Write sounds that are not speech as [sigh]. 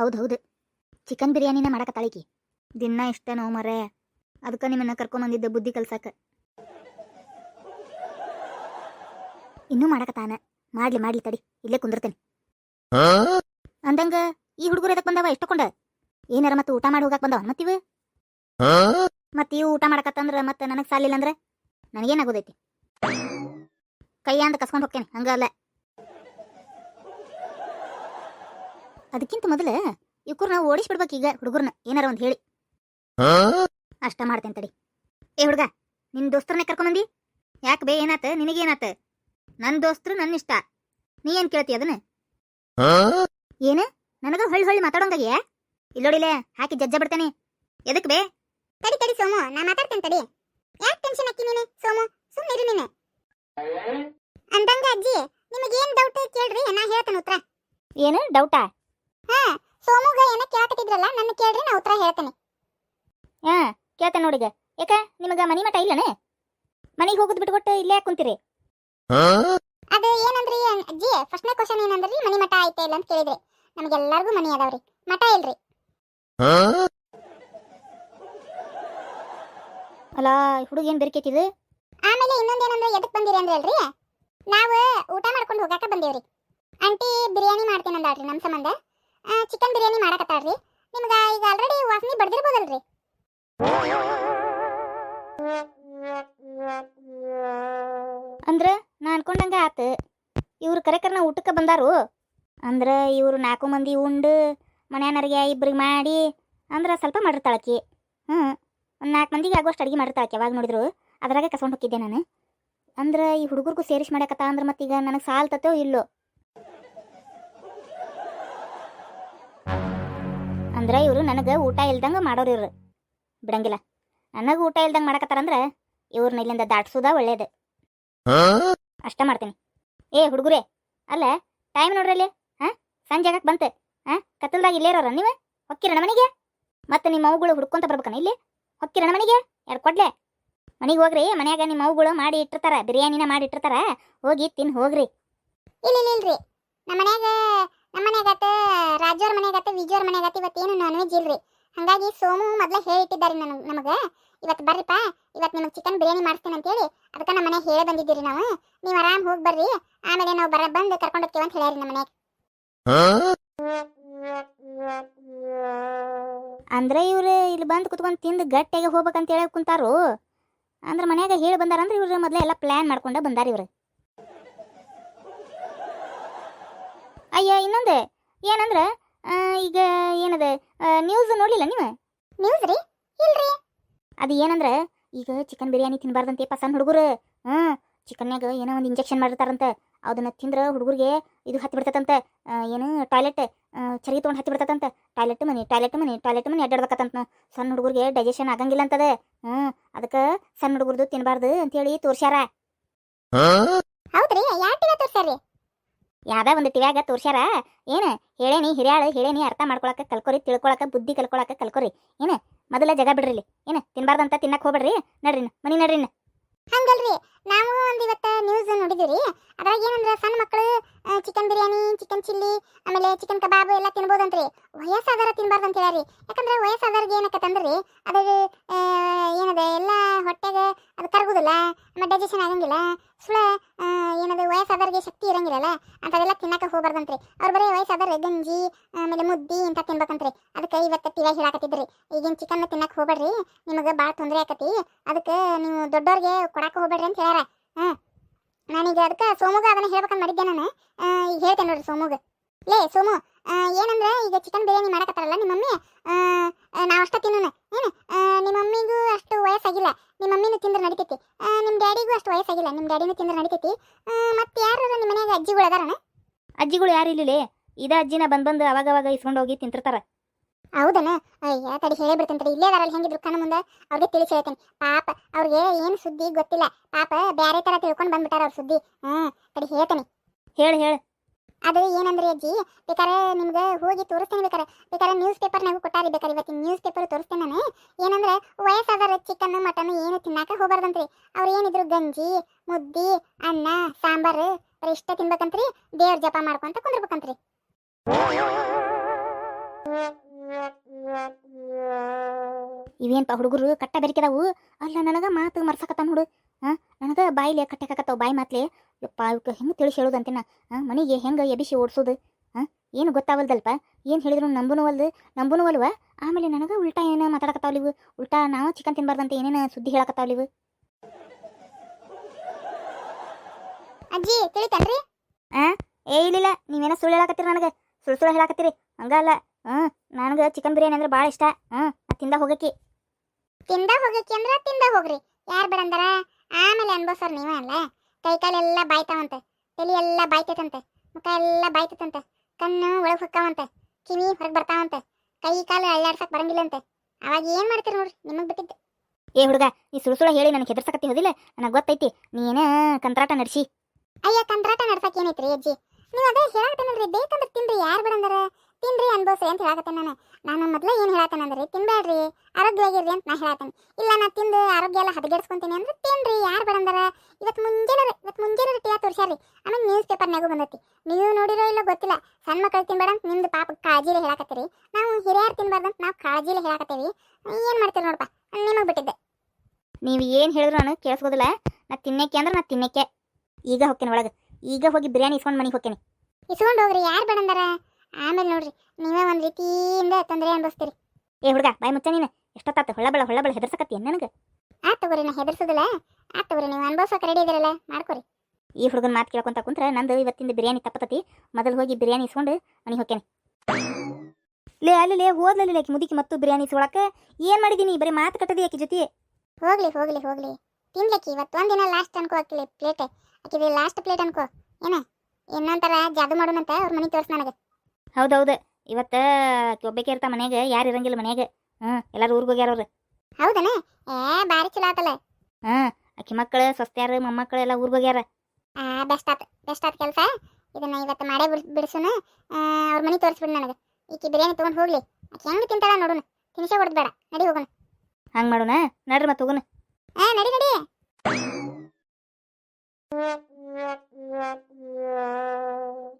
ಹೌದು ಹೌದು. ಚಿಕನ್ ಬಿರಿಯಾನಿನ ಮಾಡಕತ್ತಾಳಿಕಿ ದಿನ ಇಷ್ಟನೋ ಮರೆ ಅದಕ್ಕೆ ನಿಮ್ಮನ್ನ ಕರ್ಕೊಂಬಂದಿದ್ದೆ ಬುದ್ಧಿ ಕಲ್ಸಕ್ಕ ಇನ್ನೂ ಮಾಡಕತ್ತಾನ ಮಾಡ್ಲಿ ಮಾಡ್ಲಿ ತಡಿ. ಇಲ್ಲೇ ಕುಂದಿರ್ತೇನೆ. ಅಂದಂಗ ಈ ಹುಡುಗರು ಎದಕ್ ಬಂದವ ಎಷ್ಟಕೊಂಡ? ಏನಾರ ಮತ್ತೆ ಊಟ ಮಾಡಿ ಹೋಗಕ್ ಬಂದವ ಮತ್ತಿವ ಮತ್ತೆ ಇವು ಊಟ ಮಾಡಕತ್ತಂದ್ರ ಮತ್ತೆ ನನಗೆ ಸಾಲಿಲ್ಲ ಅಂದ್ರೆ ನನಗೇನಾಗೋದೈತಿ ಕೈಯಾಂದ ಕಸ್ಕೊಂಡು ಹೋಗ್ತೇನೆ ಹಂಗ ಅಲ್ಲ ಅದಕ್ಕಿಂತ ಮೊದಲ ಇವ್ಕೂರ್ ನಾವು ಓಡಿಸ್ಬಿಡ್ಬೇಕು ಈಗ ಹುಡುಗರ್ನ ಏನಾರ ಒಂದ್ ಹೇಳಿ. ಅಷ್ಟ ಮಾಡ್ತೇನೆ ತಡಿ. ಏ ಹುಡುಗ ನಿನ್ನ ದೋಸ್ತರನ್ನೇ ಕರ್ಕೊಂಬಂದಿ ಯಾಕೆ ಬೇ ಏನಾತ? ನಿನಗೇನಾತ? ನನ್ನ ದೋಸ್ತರು ನನ್ನ ಇಷ್ಟ. ನೀ ಏನ್ ಕೇಳ್ತಿ ಅದನ್ನ? ಏನು? ನನಗ ಹೊಳ್ಳಿ ಹೊಳ್ಳಿ ಮಾತಾಡೋಂಗಾಗ್ಯಾ ಇಲ್ಲೋಡಿಲೆ ಹಾಕಿ ಜಜ್ಜ ಬಿಡ್ತೇನೆ. ಎದಕ್ ಬೇ? ತಡಿ ತಡಿ ಸೋಮು ನಾ ಮಾತಾಡ್ತೇನೆ ತಡಿ. ಯಾಕೆ ಟೆನ್ಷನ್ ಹಾಕಿ ನೀನು ಸೋಮು? ಸುಮ್ಮನೆ ಇರು ನೀನು. ಅಂದಂಗ ಅಜ್ಜಿ ನಿಮಗೇನ್ ಡೌಟ್ ಕೇಳ್ರಿ ನಾ ಹೇಳ್ತೇನೆ ಉತ್ತರ. ಏನು? ಡೌಟಾ ಏನ ಕೇಳಕತ್ತಿದ್ರಲ್ಲ ನನ್ನ ಕೇಳ್ರಿ ನಾ ಉತ್ತರ ಹೇಳ್ತೇನೆ. ಹಾ ಕೇಳ್ತೇನೆ ನೋಡಿಗ. ಯಾಕ ನಿಮಗ ಮನಿ ಮಠ ಇಲ್ಲನೆ? ಮನೆಗೆ ಹೋಗುದ್ ಬಿಟ್ಬಿಟ್ಟು ಇಲ್ಲೇ ಯಾಕ್ ಕುಂತೀರಿ ಅದು ಏನಂದ್ರಿ ಅಜ್ಜಿ ಫಸ್ಟ್ನೇ ಕ್ವಶನ್ ಏನಂದ್ರಿ ಮನಿ ಮಠ ಐತೆ ಇಲ್ಲ ಅಂತ ಕೇಳಿದ್ರಿ. ನಮಗೆಲ್ಲರಿಗೂ ಮನಿ ಅದಾವ್ರಿ. ಮಠ ಇಲ್ರಿ. ಅಲ್ಲ ಹುಡುಗ ಏನ್ ಬೆರ್ಕೈತಿದು ಆಮೇಲೆ ಇನ್ನೊಂದೇನಂದ್ರೆ ಎದಕ್ ಬಂದಿರಿ ಅಂದ್ರೆ ಅಲ್ರಿ ನಾವು ಊಟ ಮಾಡ್ಕೊಂಡು ಹೋಗಾಕ ಬಂದೇವ್ರಿ. ಆಂಟಿ ಬಿರಿಯಾನಿ ಮಾಡ್ತೀನಿ ಅಂದಾಳ್ರಿ ನಮ್ಮ ಸಂಬಂಧ. ಚಿಕನ್ ಬಿರಿಯಾನಿ ಮಾಡಕತ್ತಾಳ್ರಿ. ನಿಮ್ಗೆ ಈಗ ಆಲ್ರೆಡಿ ವಾಸನೆ ಬಡ್ದಿರ್ಬೋದಲ್ರಿ ಅಂದ್ರ ನಾ ಅನ್ಕೊಂಡಂಗ ಆತ, ಇವ್ರು ಕರೆಕರ್ನ ಊಟಕ್ಕೆ ಬಂದಾರು. ಅಂದ್ರ ಇವ್ರು ನಾಲ್ಕು ಮಂದಿ ಉಂಡು ಮನೆಯನರಿಗೆ ಇಬ್ರಿಗೆ ಮಾಡಿ, ಅಂದ್ರೆ ಸ್ವಲ್ಪ ಮಾಡಿರ್ತಾಳಕಿ. ಹ್ಞೂ ಒಂದು ನಾಲ್ಕು ಮಂದಿಗೆ ಆಗೋಷ್ಟು ಅಡುಗೆ ಮಾಡಿರ್ತಾಳಕಿ ಯಾವಾಗ ನೋಡಿದ್ರು. ಅದ್ರಾಗೆ ಕಸ್ಕೊಂಡು ಹೋಗಿದ್ದೆ ನಾನು. ಅಂದ್ರೆ ಈ ಹುಡುಗರಿಗೂ ಸೇರಿಸಿ ಮಾಡಕತ್ತ ಅಂದ್ರೆ ಮತ್ತೀಗ ನನಗೆ ಸಾಲ್ತತೋ ಇಲ್ಲೋ. ಅಂದ್ರ ಇವರು ನನಗೆ ಊಟ ಇಲ್ದಂಗ ಮಾಡೋರು ಇವ್ರು. ಬಿಡಂಗಿಲ್ಲ. ನನಗೆ ಊಟ ಇಲ್ದಂಗ ಮಾಡಕತ್ತಾರಂದ್ರೆ ಇವ್ರನ್ನ ಇಲ್ಲಿಂದ ದಾಟ್ಸೋದ ಒಳ್ಳೇದು. ಅಷ್ಟ ಮಾಡ್ತೀನಿ. ಏ ಹುಡುಗರೇ, ಅಲ್ಲ ಟೈಮ್ ನೋಡ್ರಿ ಅಲ್ಲಿ. ಹಾ? ಸಂಜೆ ಆಗಕ್ಕೆ ಬಂತೆ. ಹಾ? ಕತ್ತಲ್ದಾಗ ಇಲ್ಲೇ ಇರೋರ ನೀವು? ಹೊಕ್ಕಿರಣ ಮನೆಗೆ? ಮತ್ತೆ ನಿಮ್ಮ ಅವುಗಳು ಹುಡ್ಕೊಂತ ಬರ್ಬೇಕನ ಇಲ್ಲಿ? ಹೊಕ್ಕಿರಣ ಮನೆಗೆ? ಎರಡು ಕೊಡ್ಲೆ? ಮನೆಗೆ ಹೋಗ್ರಿ, ಮನ್ಯಾಗ ನಿಮ್ಮ ಅವುಗಳು ಮಾಡಿ ಇಟ್ಟಿರ್ತಾರ, ಬಿರಿಯಾನಿನ ಮಾಡಿ ಇಟ್ಟಿರ್ತಾರ, ಹೋಗಿ ತಿನ್ ಹೋಗ್ರಿ. ಇಲ್ಲ ಇಲ್ಲ, ಇಲ್ರಿ. ನಮ್ಮ ಮನ್ಯಾಗ ನಮ್ಮ ಮನ್ಯಾಗತ್ತ ರಾಜವ್ರ ಮನ್ಯಾಗತ್ತ ವಿಜಯವ್ರ ಮನ್ಯಾಗತ್ತ ಇವತ್ತೇನು ನಾನ್ ವೆಜ್ ಇಲ್ರಿ. ಹಂಗಾಗಿ ಸೋಮು ಮೊದ್ಲ ಹೇಳಿಟ್ಟಿದ್ದಾರೆ ನನಗೆ ನಮಗ. ಇವತ್ತು ಬರ್ರಿಪ್ಪ ಇವತ್ತು ನಿಮಗೆ ಚಿಕನ್ ಬಿರಿಯಾನಿ ಮಾಡ್ತೀನಿ ಅಂತೇಳಿ, ಅದಕ್ಕೆ ನಮ್ಮ ಮನೆಗೆ ಹೇಳಿ ಬಂದಿದ್ದೀರಿ ನಾವು. ನೀವು ಆರಾಮ್ ಹೋಗಿ ಬರ್ರಿ, ಆಮೇಲೆ ನಾವು ಬರ, ಬಂದು ಕರ್ಕೊಂಡು ಹೋಗ್ತೀವಿ ಅಂತ ಹೇಳ್ಯಾರಿ ನಮ್ಮ ಮನೆಗೆ ಅಂದ್ರೆ ಇವ್ರು ಇಲ್ಲಿ ಬಂದು ಕುತ್ಕೊಂಡು ತಿಂದು ಗಟ್ಟಿಯಾಗಿ ಹೋಗ್ಬೇಕಂತ ಹೇಳಿ ಕುಂತಾರು. ಅಂದ್ರೆ ಮನ್ಯಾಗ ಹೇಳಿ ಬಂದಾರಂದ್ರೆ ಇವ್ರು ಮೊದಲೇ ಎಲ್ಲ ಪ್ಲಾನ್ ಮಾಡ್ಕೊಂಡ ಬಂದಾರ ಇವ್ರು. ಅಯ್ಯ ಇನ್ನೊಂದು. ಏನಂದ್ರೆ ಆ, ಈಗ ಏನದ ನ್ಯೂಸ್ ನೋಡ್ಲಿಲ್ಲ ನೀವು? ನ್ಯೂಸ್ ರೀ? ಇಲ್ರಿ. ಅದು ಏನಂದ್ರೆ ಈಗ ಚಿಕನ್ ಬಿರಿಯಾನಿ ತಿನ್ಬಾರ್ದಂತೆ ಪಸನ್ ಹುಡುಗರು. ಹ್ಞೂ ಚಿಕನ್ಯಾಗ ಏನೋ ಒಂದು ಇಂಜೆಕ್ಷನ್ ಮಾಡಿರ್ತಾರಂತೆ. ಅದನ್ನ ತಿಂದ್ರೆ ಹುಡುಗರಿಗೆ ಇದು ಹತ್ತಿ ಬಿಡ್ತದಂತೆ ಏನು ಟಾಯ್ಲೆಟ್ ಚರಿ ತೊಗೊಂಡು ಹತ್ತಿ ಬಿಡ್ತದಂತೆ ಟಾಯ್ಲೆಟ್ ಮನಿ ಟಾಯ್ಲೆಟ್ ಮನಿ ಟಾಯ್ಲೆಟ್ ಮನಿ ಅಡ್ಡಾಡ್ಬೇಕಂತ ಸಣ್ಣ ಹುಡುಗರಿಗೆ ಡೈಜೆಷನ್ ಆಗಂಗಿಲ್ಲ ಅಂತದೆ ಹ್ಞೂ ಅದಕ್ಕೆ ಸಣ್ಣ ಹುಡುಗರ್ದು ತಿನ್ನಬಾರ್ದು ಅಂತೇಳಿ ತೋರ್ಸ್ಯಾರ. ಹೌದ್ರಿ ಯಾವ ತೋರ್ಸ್ಯಾರ ತೋರ್ಸ್ಯಾರಿ ಯಾವ್ದಾ ಒಂದು ಟಿವ್ಯಾಗ ತೋರ್ಸ್ಯಾರ? ಏನು? ಹೇಳೇನಿ, ಹಿರಿಯಾಳು, ಹೇಳೇನಿ, ಅರ್ಥ ಮಾಡ್ಕೊಳಕ್ಕೆ ಕಲ್ಕೊರಿ ತಿಳ್ಕೊಳಕ್ಕೆ ಬುದ್ಧಿ ಕಲ್ಕೊಳಕ್ಕೆ ಕಲ್ಕೊರಿ. ಏನು? ಮೊದಲ ಜಗ ಬಿಡ್ರಿ ಏನು? ತಿನ್ಬಾರ್ದಂತ ತಿನ್ನಕ್ಕೆ ಹೋಗ್ಬೇಡ್ರಿ. ನಡ್ರಿ ಮನಿ ನಡ್ರಿ. ಹಂಗಲ್ರಿ, ನಾವು ಒಂದು ಇವತ್ತು ನ್ಯೂಸ್ ನೋಡಿದಿರಿ ಅದ್ರಾಗ ಏನಂದ್ರೆ ಸಣ್ಣ ಮಕ್ಕಳು ಬಿರಿಯಾನಿ ಚಿಕನ್ ಚಿಲ್ಲಿ ಆಮೇಲೆ ಚಿಕನ್ ಕಬಾಬ್ ಎಲ್ಲ ತಿನ್ಬೋದಂತ್ರಿ. ವಯಸ್ಸಾದಾರ ತಿನ್ಬಾರ್ದು ಅಂತ ಹೇಳ್ಯಾರಿ ಯಾಕಂದ್ರೆ ವಯಸ್ಸಾದವ್ರಿಗೆ ಏನಕ್ಕಂದ್ರಿ ಅದು ಏನದ, ಎಲ್ಲ ಹೊಟ್ಟೆಗೆ ಅದು ಕರಗುದಿಲ್ಲ ಆಮೇಲೆ ಡೈಜೆಷನ್ ಆಗಂಗಿಲ್ಲ ಸುಳ ಏನದು ವಯಸ್ಸಾದವ್ರಿಗೆ ಶಕ್ತಿ ಇರಂಗಿಲ್ಲಲ್ಲ ಅಂಥವೆಲ್ಲ ತಿನ್ನಕ್ಕೆ ಹೋಗ್ಬಾರ್ದಂತ್ರಿ. ಅವ್ರು ಬರೀ ವಯಸ್ಸಾದವ್ರು ಗಂಜಿ, ಆಮೇಲೆ ಮುದ್ದಿ ಅಂತ ತಿನ್ಬೇಕಂತ್ರಿ. ಅದಕ್ಕೆ ಇವತ್ತು ಟಿವ್ಯಾಗ ಹೇಳಾಕತ್ತಿದ್ರಿ. ಈಗಿನ ಚಿಕನ್ ತಿನ್ನಕ್ಕೆ ಹೋಗ್ಬೇಡ್ರಿ, ನಿಮಗೆ ಭಾಳ ತೊಂದರೆ ಆಕತಿ ಅದಕ್ಕೆ ನೀವು ದೊಡ್ಡವ್ರಿಗೆ ಕೊಡಕ್ಕೆ ಹೋಗ್ಬೇಡ್ರಿ ಅಂತ ಹೇಳ್ಯಾರ. ಹಾಂ ನಾನೀಗ ಅದಕ್ಕೆ ಸೋಮುಗ ಅದನ್ನ ಹೇಳ್ಬೇಕಂತ ಮಾಡಿದ್ದೆ ನಾನು. ಹೇಳ್ತೇನೆ ನೋಡ್ರಿ ಸೋಮುಗೆ. ಲೇ ಸೋಮು ಏನಂದ್ರೆ ಈಗ ಚಿಕನ್ ಬಿರಿಯಾನಿ ಮಾಡಕತ್ತಾರಲ್ಲ ನಿಮ್ಮ ಮಮ್ಮಿ? ನಾವು ಅಷ್ಟ ತಿನ್ನೋಣ ಏನು? ನಿಮ್ಮ ಮಮ್ಮಿಗೂ ಅಷ್ಟು ವಯಸ್ಸಾಗಿಲ್ಲ. ನಿಮ್ಮ ಮಮ್ಮಿನೂ ತಿಂದ್ರೆ ನಡಿತೈತಿ. ನಿಮ್ಮ ಡ್ಯಾಡಿಗೂ ಅಷ್ಟು ವಯಸ್ಸಾಗಿಲ್ಲ. ನಿಮ್ಮ ಡ್ಯಾಡಿನೂ ತಿಂದ್ರೆ ನಡಿತೈತಿ. ಮತ್ತೆ ಯಾರು ನಿಮ್ಮ ಮನೆಯಾಗ ಅಜ್ಜಿಗಳು ಅದಾರಣ ಅಜ್ಜಿಗಳು ಯಾರು ಇಲ್ಲಿ ಇದ ಅಜ್ಜಿನ ಬಂದು ಬಂದು ಅವಾಗ ಅವಾಗ ಇಸ್ಕೊಂಡು ಹೋಗಿ ತಿಂತಿರ್ತಾರ. ಹೌದನ? ಅಯ್ಯ ತಡಿ ಹೇಳಿ ಬಿಡ್ತೇನೆ ತಡಿ. ಇಲ್ಲೇ ಅದಾರಲ್ಲಿ ಹೆಂಗಿದ್ರು ಕಣ್ಣ ಮುಂದೆ? ಅವ್ರಿಗೆ ತಿಳಿಸಿ ಹೇಳ್ತೇನೆ. ಪಾಪ ಅವ್ರಿಗೆ ಏನು ಸುದ್ದಿ ಗೊತ್ತಿಲ್ಲ. ಪಾಪ ಬೇರೆ ತರ ತಿಳ್ಕೊಂಡು ಬಂದ್ಬಿಟ್ಟಾರ ಅವ್ರ ಸುದ್ದಿ. ಹ್ಞೂ ತಡಿ ಹೇಳ್ತೇನೆ. ಹೇಳಿ ಹೇಳಿ. ಅದು ಏನಂದ್ರಿ ಅಜ್ಜಿ? ಬೇಕಾರೆ ನಿಮ್ಗೆ ಹೋಗಿ ತೋರಿಸ್ತೇನೆ ಬೇಕಾರೆ. ಬೇಕಾರೆ ನ್ಯೂಸ್ ಪೇಪರ್ನಾಗೂ ಕೊಟ್ಟಾರಿ ಬೇಕಾರೆ ಇವತ್ತಿನ ನ್ಯೂಸ್ ಪೇಪರ್ ತೋರಿಸ್ತೇನೆ ನಾನು. ಏನಂದ್ರೆ ವಯಸ್ಸಾದವ್ರ ಚಿಕನ್ ಮಟನ್ ಏನು ತಿನ್ನಾಕ ಹೋಗ್ಬಾರ್ದಂತ್ರಿ. ಅವ್ರು ಏನಿದ್ರು ಗಂಜಿ, ಮುದ್ದಿ, ಅನ್ನ, ಸಾಂಬಾರು, ಬರೀ ಇಷ್ಟ ತಿನ್ಬೇಕಂತ್ರಿ. ದೇವ್ರ ಜಪ ಮಾಡ್ಕೊಂತ ಕುಂದಿರ್ಬೇಕಂತ್ರಿ. ಇವೇನ್ಪ ಹುಡುಗರು ಕಟ್ಟ ಬೆರಿಕೆದಾವು? ಅಲ್ಲ ನನಗ ಮಾತು ಮರ್ಸಕತ್ತ ನೋಡು ಹಾ ನನಗ ಬಾಯಿಲೆ ಕಟ್ಟಕತ್ತಾವ ಬಾಯಿ ಮಾತ್ಲೆ. ಯಪ್ಪ ಇವಕ್ಕೆ ಹೆಂಗೆ ತಿಳಿಸಿ ಹೇಳೋದಂತೇನ? ನಾ ಮನೆಗೆ ಹೆಂಗೆ ಎಬಿಸಿ ಓಡಿಸೋದು? ಹಾಂ ಏನು ಗೊತ್ತಾವಲ್ದಲ್ಪ? ಏನು ಹೇಳಿದ್ರು ನಂಬುನುವಲ್ದು ನಂಬುನುವಲ್ವ ಆಮೇಲೆ ನನಗೆ ಉಲ್ಟಾ ಏನು ಮಾತಾಡಕತ್ತಾವಲ್ಲ ಇವು ಉಲ್ಟಾ ನಾವು ಚಿಕನ್ ತಿನ್ಬಾರ್ದಂತ ಏನೇನು ಸುದ್ದಿ ಹೇಳಕತ್ತಾವಲ್ಲ ಇವು ಅಜ್ಜಿ ತಿಳಿತಲ್ರಿ ಏ ಇಲ್ಲ ನೀವೇನ ಸುಳ್ಳು ಹೇಳಕತ್ತೀರಿ ನನಗೆ? ಸುಳ್ಳು ಸುಳ್ಳು ಹೇಳಕತ್ತೀರಿ? ಹಂಗಲ್ಲ ಹ್ಞೂ ನನಗೆ ಚಿಕನ್ ಬಿರಿಯಾನಿ ಅಂದ್ರೆ ಭಾಳ ಇಷ್ಟ. ಹ್ಞೂ ತಿಂದ ಹೋಗಕ್ಕೆ. ತಿಂದ ಹೋಗಕ್ಕೆ ಅಂದ್ರೆ ತಿಂದ ಹೋಗ್ರಿ. ಯಾರ್ ಬೇಡಂದಾರ? ಆಮೇಲೆ ಅನ್ಬೋಸರ್ ನೀವೇ ಅಲ್ಲ? ಕೈ ಕಾಲೆಲ್ಲ ಬಾಯ್ತಾವಂತೆ ತಲೆ ಎಲ್ಲ ಬಾಯ್ತೈತಂತೆ ಮುಖ ಎಲ್ಲ ಬಾಯ್ತೈತಂತೆ ಕಣ್ಣು ಒಳಗೆ ಹೊಕ್ಕಾವಂತೆ ಕಿವಿ ಹೊರಗೆ ಬರ್ತಾವಂತೆ ಕೈ ಕಾಲು ಅಳ್ಳಾಡ್ಸಕ್ ಬರಂಗಿಲ್ಲಂತೆ. ಅವಾಗ ಏನು ಮಾಡ್ತೀರಿ ನೋಡ್ರಿ ನಿಮಗೆ ಬಿಟ್ಟಿದ್ದೆ. ಏ ಹುಡುಗ ನೀ ಸುಳ್ಳು ಸುಳ್ಳು ಹೇಳಿ ನನಗೆ ಹೆದರ್ಸಕತ್ತಿ ಹೋದಿಲ್ಲ ನನಗೆ ಗೊತ್ತೈತಿ ನೀನೇ ಕಂತ್ರಾಟ ನಡೆಸಿ. ಅಯ್ಯ ಕಂತ್ರಾಟ ನಡ್ಸಕ್ ಏನೈತ್ರಿ ಅಜ್ಜಿ? ನೀವು ಅದೇ ಹೇಳಿ ಬೇಕಂದ್ರೆ ತಿನ್ರಿ ಯಾರು ಬೇಡಂದಾರ? ತಿನ್ರಿ ಅನ್ಬೋಸ್ರಿ ಅಂತ ಹೇಳಕತ್ತೇನೆ ನಾನು. ನಾನು ಮೊದ್ಲು ಏನು ಹೇಳತ್ತೇನಂದ್ರಿ ತಿನ್ಬೇಡ್ರಿ ಆರೋಗ್ಯವಾಗಿರ್ರಿ ಅಂತ ನಾ ಹೇಳತ್ತೇನೆ ಇಲ್ಲ ನಾ ತಿಂದು ಆರೋಗ್ಯ ಎಲ್ಲ ಹದಗೆಡ್ಸ್ಕೊಂತೀನಿ ಅಂದ್ರೆ ತಿನ್ರಿ ಯಾರು ಬೇಡಂದಾರ ಇವತ್ತು ಮುಂಜಾನೆ ಇವತ್ತು ಮುಂಜಾನೆ ಟಿಯಾ ತೋರ್ಸ್ಯಾರಿ ಆಮೇಲೆ ನ್ಯೂಸ್ ಪೇಪರ್ನಾಗೂ ಬಂದೈತಿ. ನೀವು ನೋಡಿರೋ ಇಲ್ಲ ಗೊತ್ತಿಲ್ಲ ಸಣ್ಣ ಮಕ್ಕಳು ತಿನ್ಬೇಡ ಅಂತ ನಿಮ್ದು ಪಾಪ ಕಾಳಜಿಲಿ ಹೇಳಕತ್ತೀರಿ. ನಾವು ಹಿರಿಯರು ತಿನ್ಬಾರ್ದಂತ ನಾವು ಕಾಳಜಿಲಿ ಹೇಳಕತ್ತೀವಿ. ಏನು ಮಾಡ್ತೀರಿ ನೋಡಪ್ಪ ನಿಮಗೆ ಬಿಟ್ಟಿದ್ದೆ. ನೀವು ಏನು ಹೇಳಿದ್ರು ನಾನು ಕೇಳಿಸ್ಕೋದಿಲ್ಲ ನಾ ತಿನ್ನಕ್ಕೆ ಅಂದ್ರೆ ನಾ ತಿನ್ನಕ್ಕೆ. ಈಗ ಹೋಗ್ತೇನೆ ಒಳಗೆ. ಈಗ ಹೋಗಿ ಬಿರಿಯಾನಿ ಇಸ್ಕೊಂಡು ಮನೆಗೆ ಹೋಗ್ತೀನಿ. ಇಸ್ಕೊಂಡು ಹೋಗ್ರಿ ಯಾರು ಬೇಡಂದಾರ ಆಮೇಲೆ ನೋಡ್ರಿ ನೀವೇ ಒಂದು ರೀತಿಯಿಂದ ತೊಂದರೆ ಅನ್ಭವಿಸ್ತೀರಿ. ಏ ಹುಡುಗ ಬಾಯ್ ಮುಚ್ಚ ನೀನು. ಎಷ್ಟೊತ್ತ ಹೊಳಬಳ ಹೊಳ್ಳಬಳೆ ಹೊಳ್ಳ ಬೆಳ ಹೆದರ್ಸಕತ್ತಿ ನನಗೆ? ಆ ತಗೋರಿ ನಾ ಹೆದರ್ಸೋದಿಲ್ಲ. ಆ ತಗೋರಿ ನೀವು ಅನ್ಭವಿಸೋಕೆ ರೆಡಿ ಇದ್ದೀರಲ್ಲ ಮಾಡ್ಕೊರಿ. ಈ ಹುಡುಗನ ಮಾತು ಕೇಳ್ಕೊಂತ ಕುಂತ್ರ ನಂದು ಇವತ್ತಿಂದ ಬಿರಿಯಾನಿ ತಪ್ಪತತಿ. ಮೊದಲು ಹೋಗಿ ಬಿರಿಯಾನಿ ಇಸ್ಕೊಂಡು ಮನೆಗೆ ಹೋಗ್ತೇನೆ ಲೇ ಅಲ್ಲಿ ಲೇ ಹೋದ್ಲಲ್ಲಿ ಆಕಿ ಮುದುಕಿ ಮತ್ತು ಬಿರಿಯಾನಿ ಇಸ್ಕೊಳಕ್ಕೆ ಏನು ಮಾಡಿದೀನಿ ಬರೀ ಮಾತು ಕಟ್ಟದಿ ಆಕಿ ಜೊತೆ ಹೋಗ್ಲಿ ಹೋಗ್ಲಿ ಹೋಗ್ಲಿ. ತಿನ್ಲಕ್ಕಿ ಇವತ್ತು ಒಂದಿನ ಲಾಸ್ಟ್ ಅನ್ಕೋ ಆಕಿಲಿ ಪ್ಲೇಟ್ ಆಕಿది ಲಾಸ್ಟ್ ಪ್ಲೇಟ್ ಅನ್ಕೋ. ಏನ? ಇನ್ನೊಂಥರ ಜಾದು ಮಾಡೋಣಂತ ಅವ್ರ ಮನೆ ತೋರಿಸ್ ನನಗೆ. ಹೌದೌದು. ಇವತ್ತು ಆಕಿ ಒಬ್ಬಾಕೆ ಇರ್ತಾ ಮನೆಗೆ ಯಾರು ಇರಂಗಿಲ್ಲ ಮನೆಗೆ ಹ್ಞೂ ಎಲ್ಲರೂ ಊರಿಗೆ ಹೋಗ್ಯಾರ ಅವ್ರು. ಹೌದನ ಏ ಬಾರಿ ಚಲೋ ಆತಲ್ಲ ಹಾಂ ಅಕ್ಕಿ ಮಕ್ಕಳು ಸೊಸ್ತ್ಯಾರು ಮೊಮ್ಮಕ್ಕಳು ಎಲ್ಲ ಊರಿಗೆ ಹೋಗ್ಯಾರ. ಆ ಬೆಸ್ಟ್ ಆತ್ ಬೆಸ್ಟ್ ಆತ್ ಕೆಲಸ. ಇದನ್ನ ಇವತ್ತು ಮಾಡೇ ಬಿಡ್ ಬಿಡಿಸೋಣ ಅವ್ರ ಮನೆ ತೋರಿಸ್ಬಿಡು ನನಗೆ. ಈಕಿ ಬಿರಿಯಾನಿ ತೊಗೊಂಡು ಹೋಗ್ಲಿ. ಆಕಿ ಹೆಂಗೆ ತಿಂತಾಳ ನೋಡೋಣ ತಿನ್ಸೆ ಹೊಡೆದ್ ಬೇಡ ನಡಿ ಹೋಗೋಣ. ಹಂಗೆ ಮಾಡೋಣ? ನಡ್ರಿ ಮತ್ತೆ ಹೋಗೋಣ. ಹಾಂ ನಡಿ ನಡಿ. [laughs]